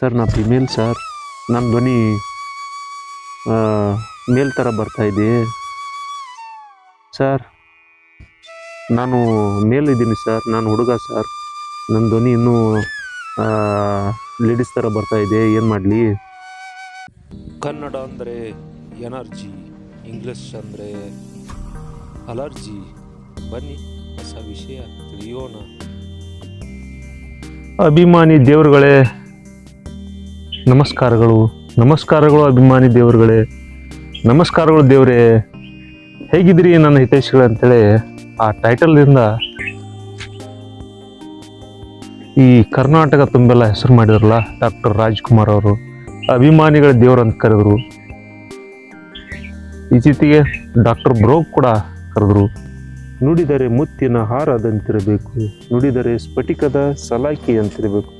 Sir ನಾ female sir. ನನ್ನ ಧ್ವನಿ ಮೇಲ್ ಥರ ಬರ್ತಾ ಇದೆ. ಸರ್ ನಾನು ಮೇಲಿದ್ದೀನಿ ಸರ್. ನಾನು ಹುಡುಗ ಸರ್. ನನ್ನ ಧ್ವನಿ ಇನ್ನೂ ಲೇಡೀಸ್ ಥರ ಬರ್ತಾಯಿದೆ ಇದೆ. ಏನು ಮಾಡಲಿ? ಕನ್ನಡ ಅಂದರೆ ಎನರ್ಜಿ ಇಂಗ್ಲೀಷ್ ಅಂದರೆ ಅಲರ್ಜಿ. ಬನ್ನಿ ಹೊಸ ವಿಷಯ ತಿಳಿಯೋಣ. ಅಭಿಮಾನಿ ದೇವರುಗಳೇ ನಮಸ್ಕಾರಗಳು. ನಮಸ್ಕಾರಗಳು ಅಭಿಮಾನಿ ದೇವರುಗಳೇ. ನಮಸ್ಕಾರಗಳು ದೇವರೇ. ಹೇಗಿದ್ದೀರಿ ನನ್ನ ಹಿತೈಷಿಗಳು ಅಂತೇಳಿ ಆ ಟೈಟಲ್ದಿಂದ ಈ ಕರ್ನಾಟಕ ತುಂಬೆಲ್ಲ ಹೆಸರು ಮಾಡಿದ್ರಲ್ಲ ಡಾಕ್ಟರ್ ರಾಜ್ಕುಮಾರ್ ಅವರು. ಅಭಿಮಾನಿಗಳ ದೇವರು ಅಂತ ಕರೆದ್ರು. ಇತ್ತೀಚೆಗೆ ಡಾಕ್ಟರ್ ಬ್ರೋಕ್ ಕೂಡ ಕರೆದ್ರು. ನುಡಿದರೆ ಮುತ್ತಿನ ಹಾರದಂತಿರಬೇಕು ನುಡಿದರೆ ಸ್ಫಟಿಕದ ಸಲಾಕಿ ಅಂತಿರಬೇಕು.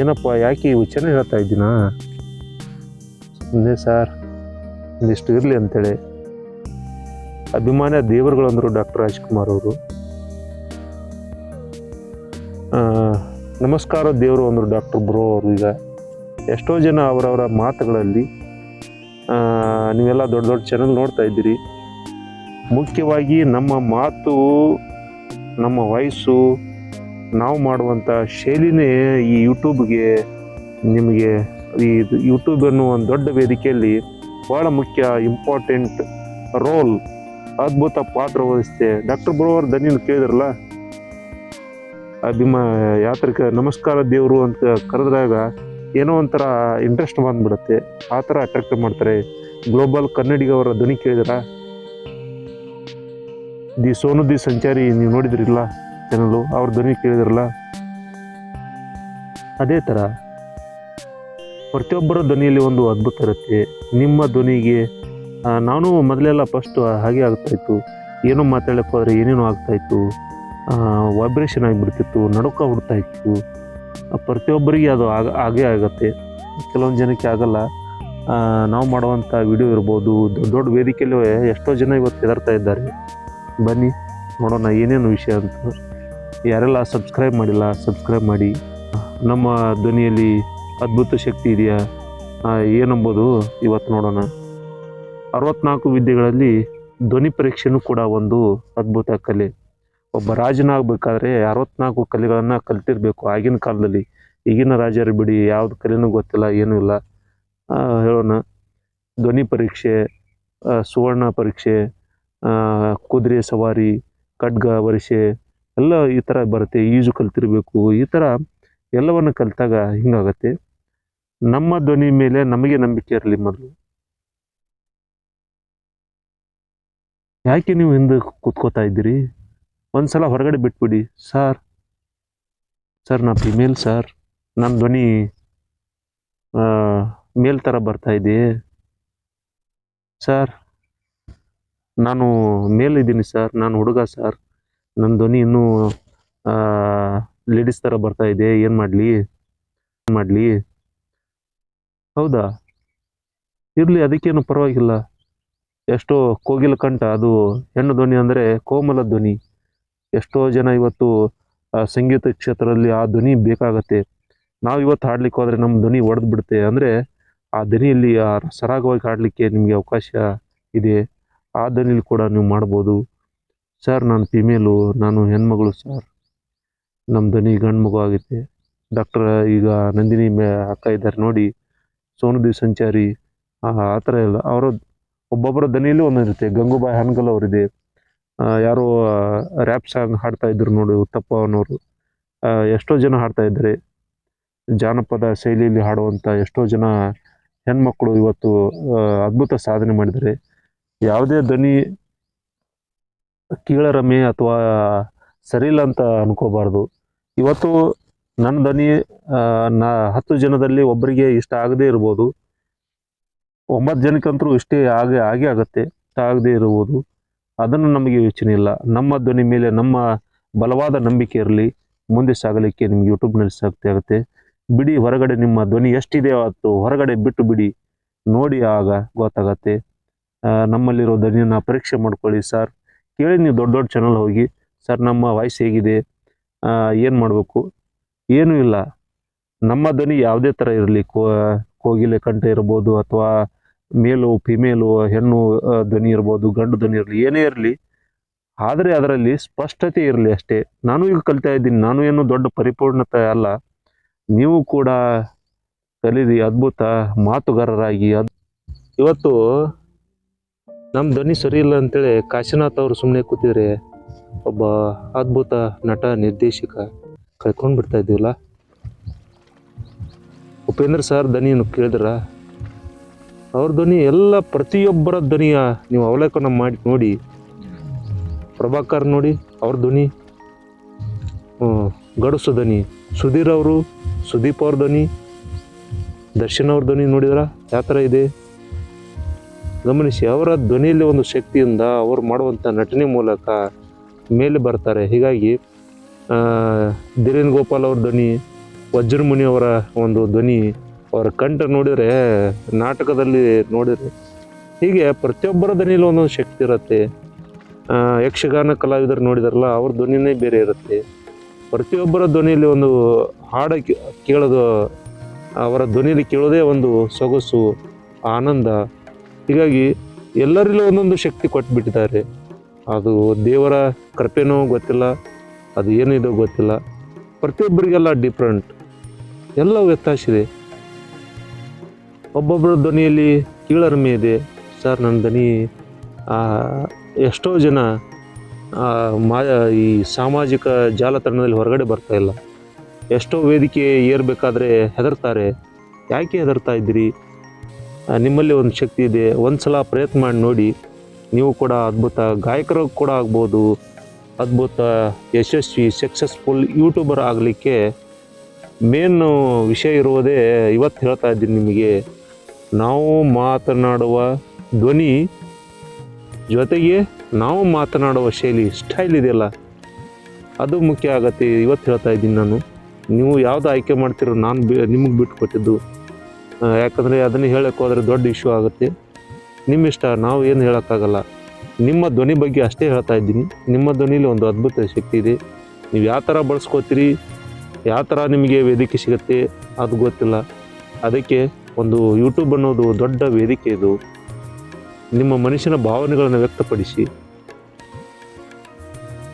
ಏನಪ್ಪ, ಯಾಕೆ ಈ ವಿಚಾರ ಹೇಳ್ತಾ ಇದ್ದೀನಾ? ಸುಮ್ಮನೆ ಸರ್ ಒಂದಿಷ್ಟು ಇರಲಿ ಅಂತೇಳಿ. ಅಭಿಮಾನ ದೇವರುಗಳು ಅಂದರು ಡಾಕ್ಟರ್ ರಾಜ್ಕುಮಾರ್ ಅವರು. ನಮಸ್ಕಾರ ದೇವರು ಅಂದರು ಡಾಕ್ಟರ್ ಬ್ರೋ ಅವರು ಈಗ. ಎಷ್ಟೋ ಜನ ಅವರವರ ಮಾತುಗಳಲ್ಲಿ ನೀವೆಲ್ಲ ದೊಡ್ಡ ದೊಡ್ಡ ಚಾನಲ್ ನೋಡ್ತಾ ಇದ್ದೀರಿ. ಮುಖ್ಯವಾಗಿ ನಮ್ಮ ಮಾತು, ನಮ್ಮ ವಾಯ್ಸು ನಾವು ಮಾಡುವಂಥ ಶೈಲಿನೇ ಈ ಯೂಟ್ಯೂಬ್ಗೆ ನಿಮಗೆ ಈ ಯೂಟ್ಯೂಬ್ ಅನ್ನೋ ಒಂದು ದೊಡ್ಡ ವೇದಿಕೆಯಲ್ಲಿ ಭಾಳ ಮುಖ್ಯ ಇಂಪಾರ್ಟೆಂಟ್ ರೋಲ್ ಅದ್ಭುತ ಪಾತ್ರ ವಹಿಸ್ತೆ ಡಾಕ್ಟರ್ ಬ್ರೋವರ್ ದನಿನ ಕೇಳಿದ್ರಲ್ಲ? ಅಭಿಮಾ ಯಾತ್ರಿಕ ನಮಸ್ಕಾರ ದೇವರು ಅಂತ ಕರೆದ್ರಾಗ ಏನೋ ಒಂಥರ ಇಂಟ್ರೆಸ್ಟ್ ಬಂದ್ಬಿಡುತ್ತೆ. ಆ ಥರ ಅಟ್ರಾಕ್ಟ್ ಮಾಡ್ತಾರೆ. ಗ್ಲೋಬಲ್ ಕನ್ನಡಿಗವರ ಧ್ವನಿ ಕೇಳಿದ್ರ? ದಿ ಸೋನು ದಿ ಸಂಚಾರಿ, ನೀವು ನೋಡಿದ್ರಿಲ್ಲ? ಚಾನಲು ಅವ್ರ ಧ್ವನಿ ಕೇಳಿದ್ರಲ್ಲ? ಅದೇ ಥರ ಪ್ರತಿಯೊಬ್ಬರ ಧ್ವನಿಯಲ್ಲಿ ಒಂದು ಅದ್ಭುತ ಇರುತ್ತೆ. ನಿಮ್ಮ ಧ್ವನಿಗೆ ನಾನು ಮೊದಲೆಲ್ಲ ಫಸ್ಟು ಹಾಗೆ ಆಗ್ತಾಯಿತ್ತು ಏನೋ ಮಾತಾಡೋಕ್ಕೆ ಹೋದರೆ ಏನೇನೋ ಆಗ್ತಾಯಿತ್ತು ವೈಬ್ರೇಷನ್ ಆಗಿಬಿಡ್ತಿತ್ತು ನಡುಕ ಹುಡ್ತಾ ಇತ್ತು. ಆ, ಪ್ರತಿಯೊಬ್ಬರಿಗೆ ಅದು ಆಗ ಹಾಗೇ ಆಗುತ್ತೆ. ಕೆಲವೊಂದು ಜನಕ್ಕೆ ಆಗಲ್ಲ. ನಾವು ಮಾಡುವಂಥ ವಿಡಿಯೋ ಇರ್ಬೋದು. ದೊಡ್ಡ ದೊಡ್ಡ ವೇದಿಕೆಯಲ್ಲೂ ಎಷ್ಟೋ ಜನ ಇವತ್ತು ಹೆದರ್ತಾ ಇದ್ದಾರೆ. ಬನ್ನಿ ನೋಡೋಣ ಏನೇನು ವಿಷಯ ಅಂತ. ಯಾರೆಲ್ಲ ಸಬ್ಸ್ಕ್ರೈಬ್ ಮಾಡಿಲ್ಲ ಸಬ್ಸ್ಕ್ರೈಬ್ ಮಾಡಿ. ನಮ್ಮ ಧ್ವನಿಯಲ್ಲಿ ಅದ್ಭುತ ಶಕ್ತಿ ಇದೆಯಾ? ಏನಂಬೋದು ಇವತ್ತು ನೋಡೋಣ. ಅರವತ್ನಾಲ್ಕು ವಿದ್ಯೆಗಳಲ್ಲಿ ಧ್ವನಿ ಪರೀಕ್ಷೆನೂ ಕೂಡ ಒಂದು ಅದ್ಭುತ ಕಲೆ. ಒಬ್ಬ ರಾಜನಾಗಬೇಕಾದ್ರೆ ಅರವತ್ನಾಲ್ಕು ಕಲೆಗಳನ್ನು ಕಲ್ತಿರಬೇಕು ಆಗಿನ ಕಾಲದಲ್ಲಿ. ಈಗಿನ ರಾಜರು ಬಿಡಿ, ಯಾವ್ದು ಕಲೆನೂ ಗೊತ್ತಿಲ್ಲ, ಏನೂ ಇಲ್ಲ. ಹೇಳೋಣ. ಧ್ವನಿ ಪರೀಕ್ಷೆ ಸುವರ್ಣ ಪರೀಕ್ಷೆ ಕುದುರೆ ಸವಾರಿ, ಖಡ್ಗ ವರಿಸೆ ಎಲ್ಲ ಈ ಥರ ಬರುತ್ತೆ ಈಜು ಕಲ್ತಿರ್ಬೇಕು, ಈ ಥರ ಎಲ್ಲವನ್ನು ಕಲಿತಾಗ ಹಿಂಗಾಗತ್ತೆ. ನಮ್ಮ ಧ್ವನಿ ಮೇಲೆ ನಮಗೆ ನಂಬಿಕೆ ಇರಲಿ ಮೊದಲು. ಯಾಕೆ ನೀವು ಹಿಂದೆ ಕೂತ್ಕೋತಾ ಇದ್ದೀರಿ? ಒಂದ್ಸಲ ಹೊರಗಡೆ ಬಿಟ್ಬಿಡಿ. ಸರ್ ಸರ್, ನಾ ಫಿಮೇಲ್ ಸರ್. ನನ್ನ ಧ್ವನಿ ಮೇಲ್ ಥರ ಬರ್ತಾ ಇದೆ. ಸರ್, ನಾನು ಮೇಲಿದ್ದೀನಿ ಸರ್. ನಾನು ಹುಡುಗ, ಸರ್. ನನ್ನ ಧ್ವನಿ ಇನ್ನೂ ಲೇಡೀಸ್ ಥರ ಬರ್ತಾ ಇದೆ, ಏನು ಮಾಡಲಿ? ಮಾಡಲಿ? ಹೌದಾ? ಇರಲಿ, ಅದಕ್ಕೇನು ಪರವಾಗಿಲ್ಲ. ಎಷ್ಟೋ ಕೋಗಿಲ ಕಂಠ, ಅದು ಹೆಣ್ಣು ಧ್ವನಿ ಅಂದರೆ ಕೋಮಲ ಧ್ವನಿ. ಎಷ್ಟೋ ಜನ ಇವತ್ತು ಸಂಗೀತ ಕ್ಷೇತ್ರದಲ್ಲಿ ಆ ಧ್ವನಿ ಬೇಕಾಗತ್ತೆ. ನಾವು ಇವತ್ತು ಹಾಡ್ಲಿಕ್ಕೆ ಹೋದರೆ ನಮ್ಮ ಧ್ವನಿ ಒಡೆದು ಬಿಡುತ್ತೆ. ಅಂದರೆ ಆ ಧ್ವನಿಯಲ್ಲಿ ಸರಾಗವಾಗಿ ಹಾಡಲಿಕ್ಕೆ ನಿಮಗೆ ಅವಕಾಶ ಇದೆ. ಆ ಧ್ವನಿಲಿ ಕೂಡ ನೀವು ಮಾಡ್ಬೋದು. ಸರ್ ನಾನು ಫಿಮೇಲು ನಾನು ಹೆಣ್ಮಗಳು ಸರ್ ನಮ್ಮ ದನಿ ಗಂಡು ಮಗು ಆಗೈತೆ. ಡಾಕ್ಟರ್ ಈಗ ನಂದಿನಿ ಅಕ್ಕ ಇದ್ದಾರೆ ನೋಡಿ. ಸೋನುದಿ ಸಂಚಾರಿ. ಆ ಥರ ಎಲ್ಲ. ಅವರು ಒಬ್ಬೊಬ್ಬರ ದನಿಯಲ್ಲಿ ಒಂದೊಂದಿರುತ್ತೆ ಗಂಗೂಬಾಯಿ ಹನ್ಗಲ್ ಅವರಿದೆ. ಯಾರೋ ರ್ಯಾಪ್ ಸಾಂಗ್ ಹಾಡ್ತಾ ಇದ್ರು ನೋಡಿ, ಉತ್ತಪ್ಪ ಅನ್ನೋರು ಎಷ್ಟೋ ಜನ ಹಾಡ್ತಾ ಇದ್ದಾರೆ. ಜಾನಪದ ಶೈಲಿಯಲ್ಲಿ ಹಾಡುವಂಥ ಎಷ್ಟೋ ಜನ ಹೆಣ್ಮಕ್ಕಳು ಇವತ್ತು ಅದ್ಭುತ ಸಾಧನೆ ಮಾಡಿದ್ದಾರೆ. ಯಾವುದೇ ಧ್ವನಿ ಕೀಳರಮೆ ಅಥವಾ ಸರಿಯಿಲ್ಲ ಅಂತ ಅನ್ಕೋಬಾರ್ದು. ಇವತ್ತು ನನ್ನ ಧ್ವನಿ ನಾ, ಹತ್ತು ಜನದಲ್ಲಿ ಒಬ್ಬರಿಗೆ ಇಷ್ಟ ಆಗದೇ ಇರ್ಬೋದು. ಒಂಬತ್ತು ಜನಕ್ಕಂತರೂ ಇಷ್ಟೇ ಆಗೇ ಆಗೇ ಆಗುತ್ತೆ, ಇಷ್ಟ ಆಗದೇ ಇರ್ಬೋದು. ಅದನ್ನು ನಮಗೆ ಯೋಚನೆ ಇಲ್ಲ. ನಮ್ಮ ಧ್ವನಿ ಮೇಲೆ, ನಮ್ಮ ಬಲವಾದ ನಂಬಿಕೆ ಇರಲಿ. ಮುಂದೆ ಸಾಗಲಿಕ್ಕೆ ನಿಮ್ಗೆ ಯೂಟ್ಯೂಬ್ನಲ್ಲಿ ಸಾಕ್ತಿ ಆಗುತ್ತೆ. ಬಿಡಿ, ಹೊರಗಡೆ ನಿಮ್ಮ ಧ್ವನಿ ಎಷ್ಟಿದೆ ಅವತ್ತು ಹೊರಗಡೆ ಬಿಟ್ಟು ಬಿಡಿ. ನೋಡಿ ಆಗ ಗೊತ್ತಾಗತ್ತೆ. ನಮ್ಮಲ್ಲಿರೋ ಧ್ವನಿಯನ್ನು ಪರೀಕ್ಷೆ ಮಾಡ್ಕೊಳ್ಳಿ, ಸರ್. ಕೇಳಿ ನೀವು ದೊಡ್ಡ ದೊಡ್ಡ ಚಾನಲ್ ಹೋಗಿ, ಸರ್, ನಮ್ಮ ವಾಯ್ಸ್ ಹೇಗಿದೆ ಏನು ಮಾಡಬೇಕು? ಏನೂ ಇಲ್ಲ. ನಮ್ಮ ಧ್ವನಿ ಯಾವುದೇ ಥರ ಇರಲಿ, ಕೋ, ಕೋಗಿಲೆ ಕಂಠ ಇರ್ಬೋದು ಅಥವಾ ಮೇಲು ಫಿಮೇಲು ಹೆಣ್ಣು ಧ್ವನಿ ಇರ್ಬೋದು, ಗಂಡು ಧ್ವನಿ ಇರಲಿ, ಏನೇ ಇರಲಿ, ಆದರೆ ಅದರಲ್ಲಿ ಸ್ಪಷ್ಟತೆ ಇರಲಿ ಅಷ್ಟೇ. ನಾನು ಈಗ ಕಲಿತಾ ಇದ್ದೀನಿ, ನಾನು ಏನು ದೊಡ್ಡ ಪರಿಪೂರ್ಣತೆ ಅಲ್ಲ. ನೀವು ಕೂಡ ಕಲೀರಿ ಅದ್ಭುತ ಮಾತುಗಾರರಾಗಿ. ಇವತ್ತು ನಮ್ಮ ಧ್ವನಿ ಸರಿ ಇಲ್ಲ ಅಂತೇಳಿ ಕಾಶಿನಾಥ್ ಅವರು ಸುಮ್ಮನೆ ಕೂತಿದ್ರೆ ಒಬ್ಬ ಅದ್ಭುತ ನಟ, ನಿರ್ದೇಶಕ ಕಳ್ಕೊಂಡು ಬಿಡ್ತಾ ಇದ್ದೀವಲ್ಲ? ಉಪೇಂದ್ರ ಸರ್ ಧ್ವನಿಯನ್ನು ಕೇಳಿದ್ರ? ಅವ್ರ ಧ್ವನಿ ಎಲ್ಲ ಪ್ರತಿಯೊಬ್ಬರ ಧ್ವನಿಯ ನೀವು ಅವಲೋಕನ ಮಾಡಿ, ನೋಡಿ. ಪ್ರಭಾಕರ್ ನೋಡಿ, ಅವ್ರ ಧ್ವನಿ. ಗಡಸು ಧ್ವನಿ. ಸುಧೀರ್ ಅವರು, ಸುದೀಪ್ ಅವ್ರ ಧ್ವನಿ. ದರ್ಶನ್ ಅವ್ರ ಧ್ವನಿ ನೋಡಿದ್ರ? ಯಾವ ಥರ ಇದೆ? ಗಮನಿಸಿ, ಅವರ ಧ್ವನಿಯಲ್ಲಿ ಒಂದು ಶಕ್ತಿಯಿಂದ ಅವರು ಮಾಡುವಂಥ ನಟನೆ ಮೂಲಕ ಮೇಲೆ ಬರ್ತಾರೆ. ಹೀಗಾಗಿ ಧೀರೇನ್ ಗೋಪಾಲ್ ಅವ್ರ ಧ್ವನಿ ವಜ್ರಮುನಿ ಅವರ ಒಂದು ಧ್ವನಿ, ಅವರ ಕಂಠ ನೋಡಿದರೆ, ನಾಟಕದಲ್ಲಿ ನೋಡಿದರೆ, ಹೀಗೆ ಪ್ರತಿಯೊಬ್ಬರ ಧ್ವನಿಯಲ್ಲಿ ಒಂದೊಂದು ಶಕ್ತಿ ಇರುತ್ತೆ. ಯಕ್ಷಗಾನ ಕಲಾವಿದರು ನೋಡಿದಾರಲ್ಲ, ಅವ್ರ ಧ್ವನಿನೇ ಬೇರೆ ಇರುತ್ತೆ. ಪ್ರತಿಯೊಬ್ಬರ ಧ್ವನಿಯಲ್ಲಿ ಒಂದು ಹಾಡ ಕೇಳೋದು, ಅವರ ಧ್ವನಿಯಲ್ಲಿ ಕೇಳೋದೇ ಒಂದು ಸೊಗಸು, ಆನಂದ. ಹೀಗಾಗಿ ಎಲ್ಲರಲ್ಲೂ ಒಂದೊಂದು ಶಕ್ತಿ ಕೊಟ್ಬಿಟ್ಟಿದ್ದಾರೆ. ಅದು ದೇವರ ಕೃಪೆನೋ ಗೊತ್ತಿಲ್ಲ, ಅದು ಏನಿದೋ ಗೊತ್ತಿಲ್ಲ. ಪ್ರತಿಯೊಬ್ಬರಿಗೆಲ್ಲ ಡಿಫ್ರೆಂಟ್ ಎಲ್ಲ ವ್ಯತ್ಯಾಸ ಇದೆ. ಒಬ್ಬೊಬ್ಬರ ಧ್ವನಿಯಲ್ಲಿ ಕೀಳರಿಮೆ ಇದೆ. ಸರ್, ನನ್ನ ಧ್ವನಿ ಎಷ್ಟೋ ಜನ ಮಾ, ಈ ಸಾಮಾಜಿಕ ಜಾಲತಾಣದಲ್ಲಿ ಹೊರಗಡೆ ಬರ್ತಾ ಇಲ್ಲ. ಎಷ್ಟೋ ವೇದಿಕೆ ಏರ್ಬೇಕಾದ್ರೆ ಹೆದರ್ತಾರೆ. ಯಾಕೆ ಹೆದರ್ತಾ ಇದ್ದೀರಿ? ನಿಮ್ಮಲ್ಲಿ ಒಂದು ಶಕ್ತಿ ಇದೆ. ಒಂದು ಸಲ ಪ್ರಯತ್ನ ಮಾಡಿ ನೋಡಿ. ನೀವು ಕೂಡ ಅದ್ಭುತ ಗಾಯಕರು ಕೂಡ ಆಗ್ಬೋದು. ಅದ್ಭುತ ಯಶಸ್ವಿ ಸಕ್ಸಸ್ಫುಲ್ ಯೂಟ್ಯೂಬರ್ ಆಗಲಿಕ್ಕೆ ಮೇನ್ ವಿಷಯ ಇರುವುದೇ ಇವತ್ತು ಹೇಳ್ತಾ ಇದ್ದೀನಿ ನಿಮಗೆ. ನಾವು ಮಾತನಾಡುವ ಧ್ವನಿ ಜೊತೆಗೆ ನಾವು ಮಾತನಾಡುವ ಶೈಲಿ ಸ್ಟೈಲ್ ಇದೆಯಲ್ಲ ಅದು ಮುಖ್ಯ ಆಗತ್ತೆ. ಇವತ್ತು ಹೇಳ್ತಾ ಇದ್ದೀನಿ ನಾನು. ನೀವು ಯಾವುದು ಆಯ್ಕೆ ಮಾಡ್ತೀರೋ ನಾನು ನಿಮಗೆ ಬಿಟ್ಟು ಕೊಟ್ಟಿದ್ದು ಆ, ಯಾಕಂದರೆ ಅದನ್ನು ಹೇಳಕ್ಕೆ ಹೋದರೆ ದೊಡ್ಡ ಇಶ್ಯೂ ಆಗುತ್ತೆ. ನಿಮ್ಮ ಇಷ್ಟ, ನಾವು ಏನು ಹೇಳೋಕ್ಕಾಗಲ್ಲ. ನಿಮ್ಮ ಧ್ವನಿ ಬಗ್ಗೆ ಅಷ್ಟೇ ಹೇಳ್ತಾ ಇದ್ದೀನಿ. ನಿಮ್ಮ ಧ್ವನಿಲಿ ಒಂದು ಅದ್ಭುತ ಶಕ್ತಿ ಇದೆ. ನೀವು ಯಾವ ಥರ ಬಳಸ್ಕೋತೀರಿ, ಯಾವ ಥರ ನಿಮಗೆ ವೇದಿಕೆ ಸಿಗುತ್ತೆ, ಅದು ಗೊತ್ತಿಲ್ಲ. ಅದಕ್ಕೆ ಒಂದು ಯೂಟ್ಯೂಬ್ ಅನ್ನೋದು ದೊಡ್ಡ ವೇದಿಕೆ ಇದು. ನಿಮ್ಮ ಮನುಷ್ಯನ ಭಾವನೆಗಳನ್ನು ವ್ಯಕ್ತಪಡಿಸಿ.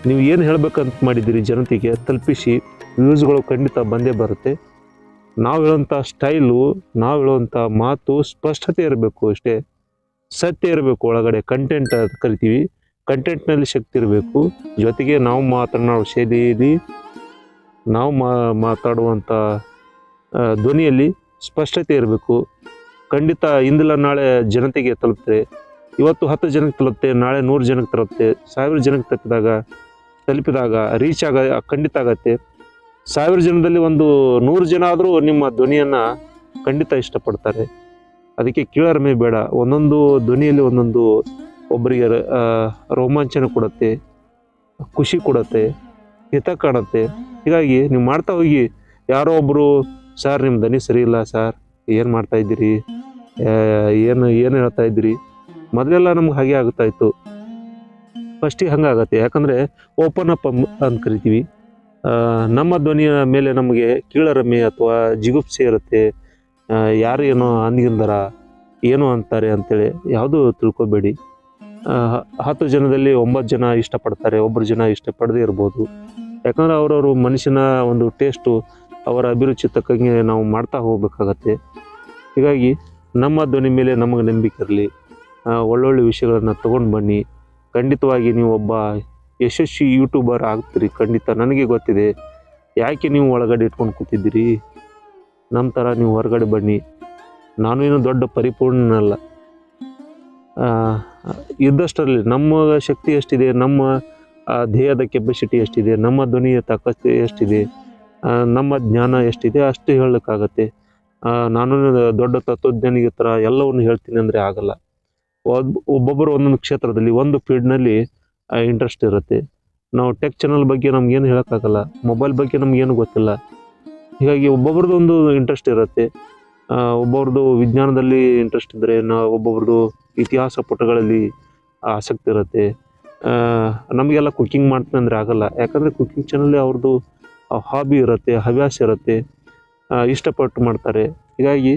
ನೀವು ಏನು ಹೇಳಬೇಕಂತ ಮಾಡಿದ್ದೀರಿ ಜನತೆಗೆ, ತಲುಪಿಸಿ. ವ್ಯೂಸ್ಗಳು ಖಂಡಿತ ಬಂದೇ ಬರುತ್ತೆ. ನಾವು ಹೇಳುವಂಥ ಸ್ಟೈಲು, ನಾವು ಹೇಳುವಂಥ ಮಾತು ಸ್ಪಷ್ಟತೆ ಇರಬೇಕು ಅಷ್ಟೇ. ಸತ್ಯ ಇರಬೇಕು, ಒಳಗಡೆ ಕಂಟೆಂಟ್ ಅಂತ ಕರಿತೀವಿ. ಕಂಟೆಂಟ್ನಲ್ಲಿ ಶಕ್ತಿ ಇರಬೇಕು. ಜೊತೆಗೆ ನಾವು ಮಾತನಾಡೋ ಶೈಲಿಯಲ್ಲಿ ನಾವು ಮಾ, ಮಾತಾಡುವಂಥ ಧ್ವನಿಯಲ್ಲಿ ಸ್ಪಷ್ಟತೆ ಇರಬೇಕು. ಖಂಡಿತ ಇಂದಿಲ್ಲ, ನಾಳೆ ಜನತೆಗೆ ತಲುಪುತ್ತೆ ಇವತ್ತು ಹತ್ತು ಜನಕ್ಕೆ ತಲುಪುತ್ತೆ ನಾಳೆ ನೂರು ಜನಕ್ಕೆ ತಲುಪುತ್ತೆ ಸಾವಿರ ಜನಕ್ಕೆ ತಲುಪಿದಾಗ ತಲುಪಿದಾಗ ರೀಚ್ ಆಗ, ಖಂಡಿತ ಆಗತ್ತೆ. ಸಾವಿರ ಜನದಲ್ಲಿ ಒಂದು ನೂರು ಜನ ಆದರೂ ನಿಮ್ಮ ಧ್ವನಿಯನ್ನು ಖಂಡಿತ ಇಷ್ಟಪಡ್ತಾರೆ. ಅದಕ್ಕೆ ಕೀಳರಿಮೆ ಬೇಡ. ಒಂದೊಂದು ಧ್ವನಿಯಲ್ಲಿ ಒಂದೊಂದು ಒಬ್ಬರಿಗೆ ರೋಮಾಂಚನ ಕೊಡುತ್ತೆ, ಖುಷಿ ಕೊಡುತ್ತೆ, ಹಿತ ಕಾಣುತ್ತೆ. ಹೀಗಾಗಿ ನೀವು ಮಾಡ್ತಾ ಹೋಗಿ. ಯಾರೋ ಒಬ್ಬರು ಸರ್ ನಿಮ್ಮ ಧ್ವನಿ ಸರಿ ಇಲ್ಲ ಸರ್, ಏನು ಮಾಡ್ತಾ ಇದ್ದೀರಿ? ಏನು ಏನು ಹೇಳ್ತಾ ಇದ್ದೀರಿ? ಮೊದಲೆಲ್ಲ ನಮ್ಗೆ ಹಾಗೆ ಆಗ್ತಾಯಿತ್ತು ಫಸ್ಟಿಗೆ ಹಂಗಾಗತ್ತೆ. ಯಾಕಂದರೆ, ಓಪನ್ ಅಪ್ ಅಂತ ಕರಿತೀವಿ. ನಮ್ಮ ಧ್ವನಿಯ ಮೇಲೆ ನಮಗೆ ಕೀಳರಮೆ ಅಥವಾ ಜಿಗುಪ್ಸೆ ಇರುತ್ತೆ. ಯಾರು ಏನೋ ಅಂದಿಗಿಂದರ ಏನು ಅಂತಾರೆ ಅಂತೇಳಿ ಯಾವುದೂ ತಿಳ್ಕೊಬೇಡಿ. ಹತ್ತು ಜನದಲ್ಲಿ ಒಂಬತ್ತು ಜನ ಇಷ್ಟಪಡ್ತಾರೆ ಒಬ್ಬರು ಜನ ಇಷ್ಟಪಡದೇ ಇರ್ಬೋದು. ಯಾಕಂದರೆ ಅವರವರು ಮನುಷ್ಯನ ಒಂದು ಟೇಸ್ಟು, ಅವರ ಅಭಿರುಚಿ ತಕ್ಕಂಗೆ ನಾವು ಮಾಡ್ತಾ ಹೋಗಬೇಕಾಗತ್ತೆ. ಹೀಗಾಗಿ ನಮ್ಮ ಧ್ವನಿ ಮೇಲೆ ನಮಗೆ ನಂಬಿಕೆ ಇರಲಿ. ಒಳ್ಳೊಳ್ಳೆ ವಿಷಯಗಳನ್ನು ತೊಗೊಂಡು ಬನ್ನಿ. ಖಂಡಿತವಾಗಿ ನೀವು ಒಬ್ಬ ಯಶಸ್ವಿ ಯೂಟ್ಯೂಬರ್ ಆಗ್ತೀರಿ, ಖಂಡಿತ. ನನಗೆ ಗೊತ್ತಿದೆ. ಯಾಕೆ ನೀವು ಒಳಗಡೆ ಇಟ್ಕೊಂಡು ಕೂತಿದ್ದೀರಿ? ನಮ್ಮ ಥರ ನೀವು ಹೊರಗಡೆ ಬನ್ನಿ. ನಾನು ಏನು ದೊಡ್ಡ ಪರಿಪೂರ್ಣನಲ್ಲ. ಇದ್ದಷ್ಟರಲ್ಲಿ ನಮ್ಮ ಶಕ್ತಿ ಎಷ್ಟಿದೆ, ನಮ್ಮ ದೇಹದ ಕೆಪಾಸಿಟಿ ಎಷ್ಟಿದೆ, ನಮ್ಮ ಧ್ವನಿಯ ತಾಕತ್ತು ಎಷ್ಟಿದೆ ನಮ್ಮ ಜ್ಞಾನ ಎಷ್ಟಿದೆ, ಅಷ್ಟು ಹೇಳೋಕ್ಕಾಗತ್ತೆ. ನಾನು ದೊಡ್ಡ ತತ್ವಜ್ಞಾನಿಗೆ ಥರ ಎಲ್ಲವನ್ನು ಹೇಳ್ತೀನಿ ಅಂದರೆ ಆಗಲ್ಲ. ಒಬ್- ಒಬ್ಬೊಬ್ಬರು ಒಂದೊಂದು ಕ್ಷೇತ್ರದಲ್ಲಿ, ಒಂದು ಫೀಲ್ಡ್ನಲ್ಲಿ ಇಂಟ್ರೆಸ್ಟ್ ಇರುತ್ತೆ. ನಾವು ಟೆಕ್ ಚಾನಲ್ ಬಗ್ಗೆ ನಮ್ಗೇನು ಹೇಳೋಕ್ಕಾಗಲ್ಲ. ಮೊಬೈಲ್ ಬಗ್ಗೆ ನಮಗೇನು ಗೊತ್ತಿಲ್ಲ. ಹೀಗಾಗಿ ಒಬ್ಬೊಬ್ರದ್ದು ಒಂದು ಇಂಟ್ರೆಸ್ಟ್ ಇರುತ್ತೆ. ಒಬ್ಬೊಬ್ರದ್ದು ವಿಜ್ಞಾನದಲ್ಲಿ ಇಂಟ್ರೆಸ್ಟ್ ಇದ್ದರೆ ನಾ ಒಬ್ಬೊಬ್ರದ್ದು ಇತಿಹಾಸ ಪುಟಗಳಲ್ಲಿ ಆಸಕ್ತಿ ಇರುತ್ತೆ. ನಮಗೆಲ್ಲ ಕುಕ್ಕಿಂಗ್ ಮಾಡ್ತೀನಿ ಅಂದರೆ ಆಗೋಲ್ಲ. ಯಾಕಂದರೆ ಕುಕ್ಕಿಂಗ್ ಚಾನಲ್ ಅವ್ರದ್ದು ಹಾಬಿ ಇರುತ್ತೆ, ಹವ್ಯಾಸ ಇರುತ್ತೆ. ಇಷ್ಟಪಟ್ಟು ಮಾಡ್ತಾರೆ. ಹೀಗಾಗಿ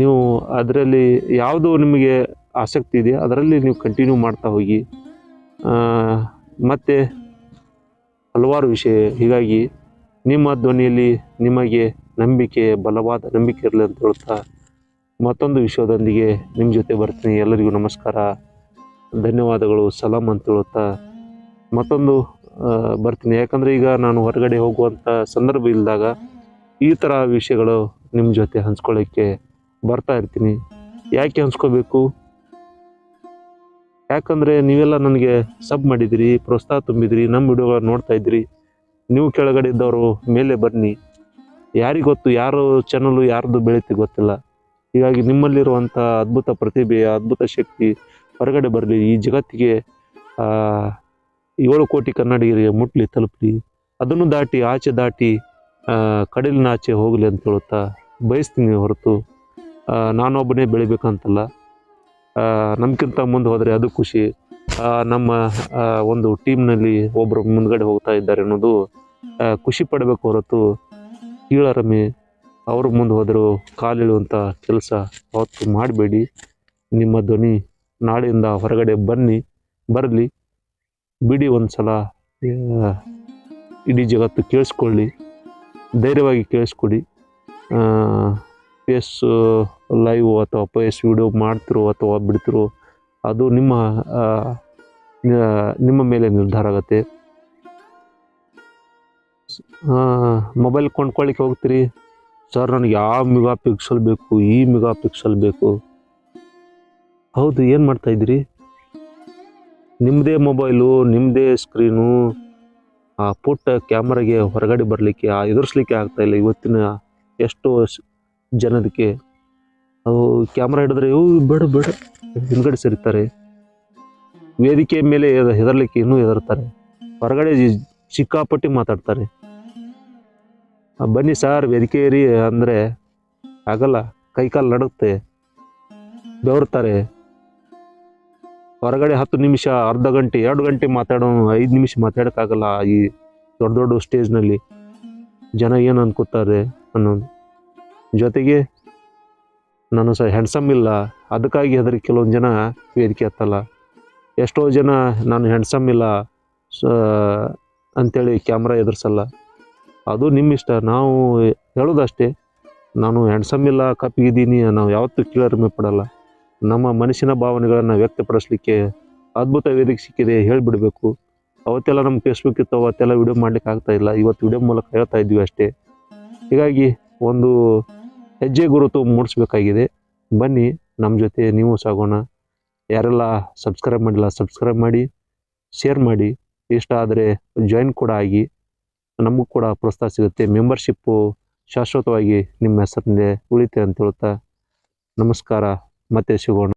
ನೀವು ಅದರಲ್ಲಿ ಯಾವುದು ನಿಮಗೆ ಆಸಕ್ತಿ ಇದೆ. ಅದರಲ್ಲಿ ನೀವು ಕಂಟಿನ್ಯೂ ಮಾಡ್ತಾ ಹೋಗಿ. ಮತ್ತು ಹಲವಾರು ವಿಷಯ. ಹೀಗಾಗಿ ನಿಮ್ಮ ಧ್ವನಿಯಲ್ಲಿ ನಿಮಗೆ ನಂಬಿಕೆ, ಬಲವಾದ ನಂಬಿಕೆ ಇರಲಿ ಅಂತ ಹೇಳ್ತಾ ಮತ್ತೊಂದು ವಿಷಯದೊಂದಿಗೆ ನಿಮ್ಮ ಜೊತೆ ಬರ್ತೀನಿ. ಎಲ್ಲರಿಗೂ ನಮಸ್ಕಾರ. ಧನ್ಯವಾದಗಳು. ಸಲಾಂ ಅಂತ ಹೇಳುತ್ತಾ ಮತ್ತೊಂದು ಬರ್ತೀನಿ. ಯಾಕಂದರೆ ಈಗ ನಾನು ಹೊರಗಡೆ ಹೋಗುವಂಥ ಸಂದರ್ಭ ಇಲ್ಲದಾಗ ಈ ಥರ ವಿಷಯಗಳು ನಿಮ್ಮ ಜೊತೆ ಹಂಚ್ಕೊಳ್ಳೋಕ್ಕೆ ಬರ್ತಾ ಇರ್ತೀನಿ. ಯಾಕೆ ಹಂಚ್ಕೋಬೇಕು? ಯಾಕಂದರೆ ನೀವೆಲ್ಲ ನನಗೆ ಸಬ್ ಮಾಡಿದಿರಿ, ಪ್ರೋತ್ಸಾಹ ತುಂಬಿದಿರಿ ನಮ್ಮ ವಿಡಿಯೋಗಳನ್ನ ನೋಡ್ತಾ ಇದ್ದೀರಿ. ನೀವು ಕೆಳಗಡೆ ಇದ್ದವರು ಮೇಲೆ ಬನ್ನಿ. ಯಾರಿಗೆ ಗೊತ್ತು, ಯಾರು ಚಾನಲು ಯಾರ್ದು ಬೆಳೀತಿ ಗೊತ್ತಿಲ್ಲ. ಹೀಗಾಗಿ ನಿಮ್ಮಲ್ಲಿರುವಂಥ ಅದ್ಭುತ ಪ್ರತಿಭೆ, ಅದ್ಭುತ ಶಕ್ತಿ ಹೊರಗಡೆ ಬರಲಿ. ಈ ಜಗತ್ತಿಗೆ ಏಳು ಕೋಟಿ ಕನ್ನಡಿಗರಿಗೆ ಮುಟ್ಲಿ, ತಲುಪಲಿ. ಅದನ್ನು ದಾಟಿ, ಆಚೆ ದಾಟಿ ಕಡಲಿನ ಆಚೆ ಹೋಗಲಿ ಅಂತ ಹೇಳುತ್ತಾ ಬಯಸ್ತೀನಿ ಹೊರತು. ನಾನೊಬ್ಬನೇ ಬೆಳಿಬೇಕಂತಲ್ಲ. ನಮ್ಗಿಂತ ಮುಂದೆ ಹೋದರೆ ಅದು ಖುಷಿ. ನಮ್ಮ ಒಂದು ಟೀಮ್ನಲ್ಲಿ ಒಬ್ಬರು ಮುಂದ್ಗಡೆ ಹೋಗ್ತಾ ಇದ್ದಾರೆ ಅನ್ನೋದು ಖುಷಿ ಪಡಬೇಕು ಹೊರತು ಕೀಳರಮೆ. ಅವರು ಮುಂದೆ ಹೋದರೂ ಕಾಲಿಡುವಂಥ ಕೆಲಸ ಅವತ್ತು ಮಾಡಬೇಡಿ. ನಿಮ್ಮ ಧ್ವನಿ ನಾಳೆಯಿಂದ ಹೊರಗಡೆ ಬನ್ನಿ, ಬರಲಿ. ಬಿಡಿ ಒಂದು ಸಲ ಇಡೀ ಜಗತ್ತು ಕೇಳಿಸ್ಕೊಳ್ಳಿ. ಧೈರ್ಯವಾಗಿ ಕೇಳಿಸ್ಕೊಡಿ. ಪೇಸ್ ಲೈವ್ ಅಥವಾ ಪೇಸ್ ವಿಡಿಯೋ ಮಾಡ್ತಿರೋ ಅಥವಾ ಬಿಡ್ತಿರೋ, ಅದು ನಿಮ್ಮ ನಿಮ್ಮ ಮೇಲೆ ನಿರ್ಧಾರ ಆಗುತ್ತೆ. ಮೊಬೈಲ್ ಕೊಂಡ್ಕೊಳ್ಳಿಕ್ಕೆ ಹೋಗ್ತೀರಿ. ಸರ್ ನನಗೆ ಯಾವ ಮೆಗಾ ಪಿಕ್ಸಲ್ ಬೇಕು, ಈ ಮೆಗಾ ಪಿಕ್ಸಲ್ ಬೇಕು. ಹೌದು, ಏನು ಮಾಡ್ತಾಯಿದ್ದೀರಿ ನಿಮ್ಮದೇ ಮೊಬೈಲು ನಿಮ್ಮದೇ ಸ್ಕ್ರೀನು ಆ, ಪುಟ್ಟ ಕ್ಯಾಮ್ರಾಗೆ ಹೊರಗಡೆ ಬರಲಿಕ್ಕೆ, ಆ, ಎದುರಿಸ್ಲಿಕ್ಕೆ ಆಗ್ತಾಯಿಲ್ಲ ಇವತ್ತಿನ ಎಷ್ಟೋ ಜನರಿಗೆ ಅವು ಕ್ಯಾಮ್ರಾ ಹಿಡಿದ್ರೆ ಇವು ಬೇಡ ಬೇಡ. ಹಿಂದ್ಗಡೆ ಸರಿತಾರೆ. ವೇದಿಕೆ ಮೇಲೆ ಹೆದ- ಹೆದರ್ಲಿಕ್ಕೆ ಇನ್ನೂ ಹೆದರ್ತಾರೆ. ಹೊರಗಡೆ ಸಿಕ್ಕಾಪಟ್ಟಿ ಮಾತಾಡ್ತಾರೆ. ಬನ್ನಿ ಸರ್, ವೇದಿಕೆ ಏರಿ ಅಂದರೆ ಆಗಲ್ಲ, ಕೈಕಾಲು ನಡುತ್ತೆ. ಬೆವರ್ತಾರೆ ಹೊರಗಡೆ ಹತ್ತು ನಿಮಿಷ, ಅರ್ಧ ಗಂಟೆ, ಎರಡು ಗಂಟೆ ಮಾತಾಡೋ ಐದು ನಿಮಿಷ ಮಾತಾಡೋಕ್ಕಾಗಲ್ಲ ಈ ದೊಡ್ಡ ದೊಡ್ಡ ಸ್ಟೇಜ್ನಲ್ಲಿ ಜನ ಏನು ಅನ್ಕೋತಾರೆ ಅನ್ನೋದು. ಜೊತೆಗೆ ನಾನು ಸಹ ಹ್ಯಾಂಡ್ಸಮ್ ಇಲ್ಲ. ಅದಕ್ಕಾಗಿ ಅದ್ರ ಕೆಲವೊಂದು ಜನ ವೇದಿಕೆ ಹತ್ತಲ್ಲ. ಎಷ್ಟೋ ಜನ ನಾನು ಹ್ಯಾಂಡ್ಸಮ್ ಇಲ್ಲ, ಸೊ ಅಂಥೇಳಿ ಕ್ಯಾಮ್ರಾ ಎದುರಿಸಲ್ಲ. ಅದು ನಿಮ್ಮ ಇಷ್ಟ ನಾವು ಹೇಳೋದಷ್ಟೇ. ನಾನು ಹ್ಯಾಂಡ್ಸಮ್ ಇಲ್ಲ ಕಪ್ಪಿಗಿದ್ದೀನಿ ನಾವು ಯಾವತ್ತೂ ಕೀಳರಿಮೆ ಪಡಲ್ಲ. ನಮ್ಮ ಮನಸ್ಸಿನ ಭಾವನೆಗಳನ್ನು ವ್ಯಕ್ತಪಡಿಸ್ಲಿಕ್ಕೆ ಅದ್ಭುತ ವೇದಿಕೆ ಸಿಕ್ಕಿದೆ ಹೇಳಿಬಿಡಬೇಕು. ಅವತ್ತೆಲ್ಲ ನಮ್ಮ ಫೇಸ್ಬುಕ್ ಇತ್ತು, ಅವತ್ತೆಲ್ಲ ವಿಡಿಯೋ ಮಾಡ್ಲಿಕ್ಕೆ ಆಗ್ತಾಯಿಲ್ಲ ಇವತ್ತು ವಿಡಿಯೋ ಮೂಲಕ ಹೇಳ್ತಾ ಇದ್ವಿ ಅಷ್ಟೇ. ಹೀಗಾಗಿ ಒಂದು ಹೆಜ್ಜೆ ಗುರುತು ಮೂಡಿಸ್ಬೇಕಾಗಿದೆ. ಬನ್ನಿ, ನಮ್ಮ ಜೊತೆ ನೀವು ಸಾಗೋಣ. ಯಾರೆಲ್ಲ ಸಬ್ಸ್ಕ್ರೈಬ್ ಮಾಡಿಲ್ಲ ಸಬ್ಸ್ಕ್ರೈಬ್ ಮಾಡಿ ಶೇರ್ ಮಾಡಿ. ಇಷ್ಟ ಆದರೆ ಜಾಯಿನ್ ಕೂಡ ಆಗಿ. ನಮಗೂ ಕೂಡ ಪ್ರೋತ್ಸಾಹ ಸಿಗುತ್ತೆ. ಮೆಂಬರ್ಶಿಪ್ಪು ಶಾಶ್ವತವಾಗಿ ನಿಮ್ಮ ಹೆಸರಿನಿಂದ ಉಳಿತೆ ಅಂತ ಹೇಳ್ತಾ ನಮಸ್ಕಾರ. ಮತ್ತೆ ಸಿಗೋಣ.